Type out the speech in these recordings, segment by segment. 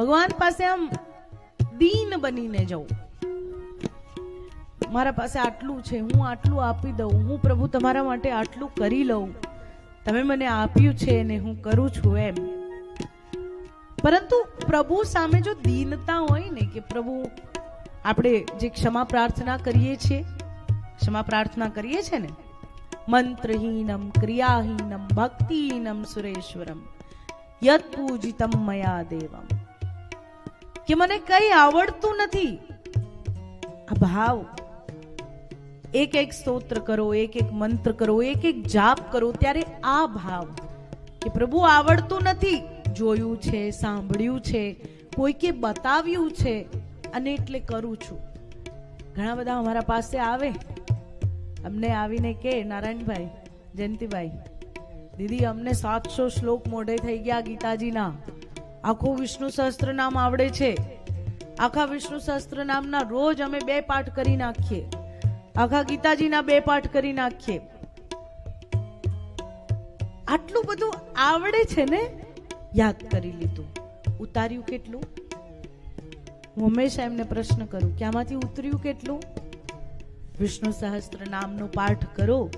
ભગવાન પાસે આમ દીન બનીને જવું. મારા પાસે આટલું છે, હું આટલું આપી દઉં, હું પ્રભુ તમારા માટે આટલું કરી લઉં. તમે મને આપ્યું છે ને હું કરું છું એમ. પરંતુ પ્રભુ સામે જો દીનતા હોય ને કે પ્રભુ આપણે જે ક્ષમા પ્રાર્થના કરીએ છીએ, ક્ષમા પ્રાર્થના કરીએ છીએ ને? મંત્રહીનમ, ક્રિયાહીનમ, ભક્તિહીનમ સુરેશ્વરમ યત પૂજિતમ મયા દેવમ. કે મને કઈ આવડતું નથી. આ ભાવ. એક એક સ્તોત્ર કરો, એક એક મંત્ર કરો, એક એક જાપ કરો, ત્યારે આ ભાવ કે પ્રભુ આવડતું નથી. જોયું છે, સાંભળ્યું છે, કોઈકે બતાવ્યું છે, અને એટલે કરું છું. ઘણા બધા અમારા પાસે આવે. અમને આવીને કે, નારાયણભાઈ, જયંતિભાઈ, દીદી, અમને સાતસો શ્લોક મોઢે થઈ ગયા ગીતાજીના. આખું વિષ્ણુ સહસ્ત્ર નામ આવડે છે. આખા વિષ્ણુ સહસ્ત્ર નામના રોજ અમે બે પાઠ કરી નાખીએ. આખા ગીતાજીના બે પાઠ કરી નાખીએ. આટલું બધું આવડે છે ને? યાદ કરી લીધું. ઉતાર્યું કેટલું? હું હંમેશા એમને પ્રશ્ન કરું કે આમાંથી ઉતર્યું કેટલું? વિષ્ણુ સહસ્ત્ર નામનો પાઠ કરો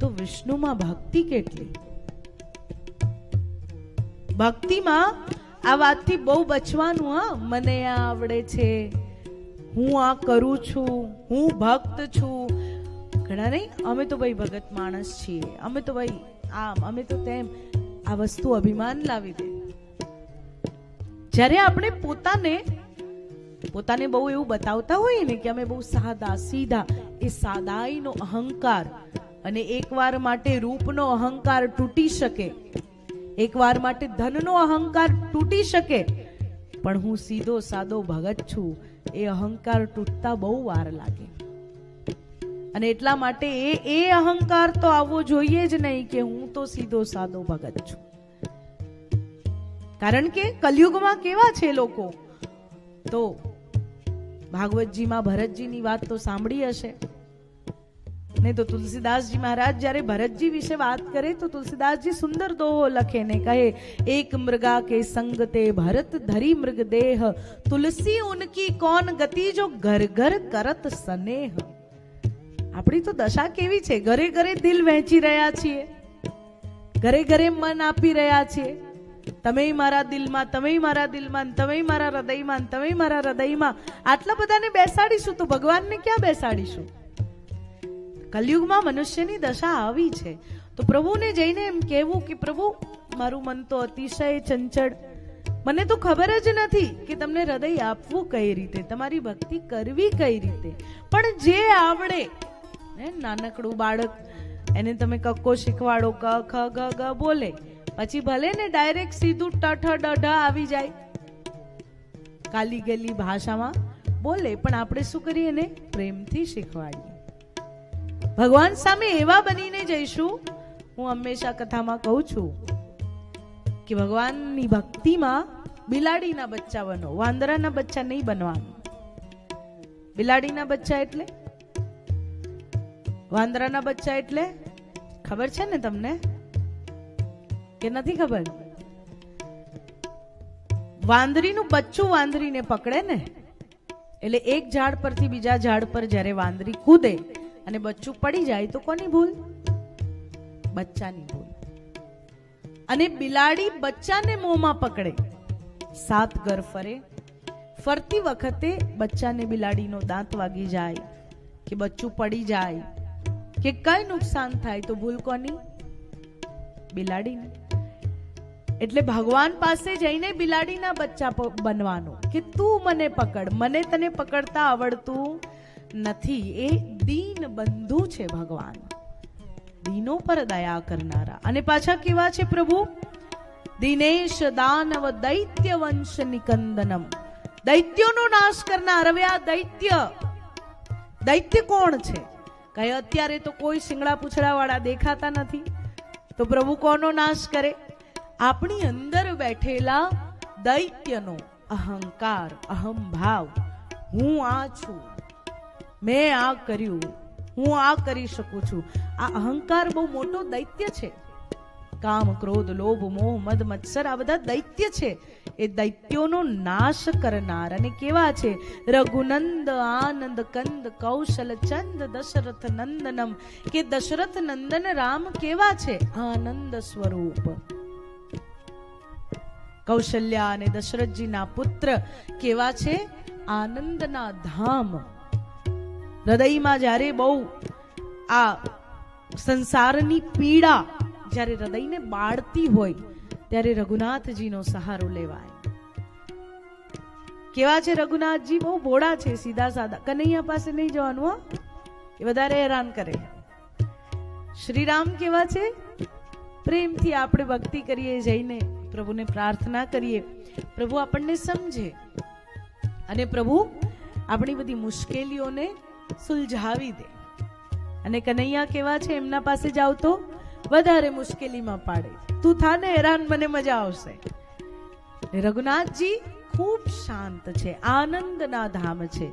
તો વિષ્ણુમાં ભક્તિ કેટલી? ભક્તિમાં આ વાતથી બહુ બચવાનું, હા? મને આ આવડે છે. હું આ કરું છું, હું ભક્ત છું. ઘણા નહીં? અમે તો ભાઈ ભગત માણસ છીએ. અમે તો ભાઈ આમ, અમે તો તેમ. આ વસ્તુ અભિમાન લાવી દે. જ્યારે આપણે પોતાને પોતાને બહુ એવું બતાવતા હોઈએ ને કે અમે બહુ સાદા, સીધા, એ સાદાઈનો અહંકાર અને એકવાર માટે રૂપનો અહંકાર તૂટી શકે એકવાર માટે ધનનો અહંકાર તૂટી શકે. પણ હું સીધો સાદો ભગત છું. એ અહંકાર તૂટતા બહુ વાર લાગે. અને એટલા માટે એ એ અહંકાર તો આવવો જોઈએ જ નહીં કે હું તો સીધો સાદો ભગત છું. કારણ કે કલયુગમાં કેવા છે લોકો? તો ભાગવતજીમાં ભરતજીની વાત તો સાંભળી હશે. નહીં તો તુલસીદાસજી મહારાજ જ્યારે ભરતજી વિશે વાત કરે તો તુલસીદાસજી સુંદર દોહો લખે ને કહે એક મૃગા કે સંગ તે ભરત ધરી મૃગ દેહ તુલસી ઉનકી કોન ગતિ જો ઘર ઘર કરત સનેહ આપણી તો દશા કેવી છે? ઘરે ઘરે દિલ વહેંચી રહ્યા છીએ. ઘરે ઘરે મન આપી રહ્યા છીએ. તમે મારા દિલમાં તમે મારા દિલમાં તમે મારા હૃદયમાં તમે મારા હૃદયમાં આટલા બધાને બેસાડીશું? તો ભગવાનને ક્યાં બેસાડીશું? કલયુગમાં મનુષ્યની દશા આવી છે. તો પ્રભુને જઈને એમ કહેવું કે પ્રભુ, મારું મન તો અતિશય ચંચળ. મને તો ખબર જ નથી કે તમને હૃદય આપવું કઈ રીતે, તમારી ભક્તિ કરવી કઈ રીતે. પણ જે આવડે ને નાનકડું બાળક, એને તમે કક્કો શીખવાડો, ક, ખ, ગ ગ બોલે, પછી ભલે ને ડાયરેક્ટ સીધું ટઠ ડઢ આવી જાય. કાલી ગલી ભાષામાં બોલે, પણ આપણે શું કરીએ એને? પ્રેમથી શીખવાડીએ. ભગવાન સામે એવા બનીને જઈશું, હું હંમેશા કથામાં કહું છું કે ભગવાનની ભક્તિમાં બિલાડીના બચ્ચા બનો, વાંદરાના બચ્ચા નહીં બનવાનું. બિલાડીના બચ્ચા એટલે? વાંદરાના બચ્ચા એટલે? ખબર છે ને તમને? કે નથી ખબર? વાંદરીનું બચ્ચું વાંદરીને પકડે ને, એટલે એક ઝાડ પરથી બીજા ઝાડ પર જ્યારે વાંદરી કૂદે અને બચ્ચું પડી જાય તો કોની ભૂલ? બચ્ચાની ભૂલ. અને બિલાડી બચ્ચાને મોંમાં પકડે. સાત ઘર ફરે. ફરતી વખતે બચ્ચાને બિલાડીનો દાંત વાગી જાય કે બચ્ચું પડી જાય કે કઈ નુકસાન થાય તો ભૂલ કોની? બિલાડીની. એટલે ભગવાન પાસે જઈને બિલાડીના બચ્ચા બનવાનો કે તું મને પકડ. મને તને પકડતા આવડતું નથી. એ દીન બંધુ છે ભગવાન. દીનો પર દયા કરનારા. અને પાછા કેવા છે પ્રભુ? દિનેશ દાનવ દૈત્ય વંશ નિકંદનમ. દૈત્યોનો નાશ કરનાર હવે આ દૈત્ય. દૈત્ય કોણ છે? કઈ અત્યારે તો કોઈ શિંગડા પૂછડા વાળા દેખાતા નથી. તો પ્રભુ કોનો નાશ કરે? આપણી અંદર બેઠેલા દૈત્યનો અહંકાર, અહંભાવ. હું આ છું. મેં આ કર્યું, હું આ કરી શકું છું. આ અહંકાર બહુ મોટો દૈત્ય છે. કામ, ક્રોધ, લોભ, મોહ, મદ, મત્સર, આ બધા દૈત્ય છે. એ દૈત્યોનો નાશ કરનાર અને કેવા છે? રઘુનંદ, આનંદ, કંદ, કૌશલ, ચંદ, દશરથ, નંદનમ. કે દશરથ, નંદન, રામ કેવા છે? આનંદ સ્વરૂપ. કૌશલ્યા અને દશરથજીના પુત્ર કેવા છે? આનંદના ધામ. હૃદયમાં જ્યારે બહુ આ સંસારની પીડા જ્યારે હૃદયને બાળતી હોય, ત્યારે રઘુનાથજીનો સહારો લેવાય. કેવા છે રઘુનાથજી? બહુ ભોળા છે, સીધા સાદા કનૈયા પાસે નહીં જવાનું, હા. એ વધારે હેરાન કરે. શ્રીરામ કેવા છે? પ્રેમથી આપણે ભક્તિ કરીએ, જઈને પ્રભુને પ્રાર્થના કરીએ. પ્રભુ આપણને સમજે. અને પ્રભુ આપણી બધી મુશ્કેલીઓને સુલઝાવી દે. અને કનૈયા કેવા છે, એમના પાસે જાવ તો વધારે મુશ્કેલીમાં પાડે. તું થાને હેરાન, મને મજા આવશે. રઘુનાથજી ખૂબ શાંત છે, આનંદના ધામ છે.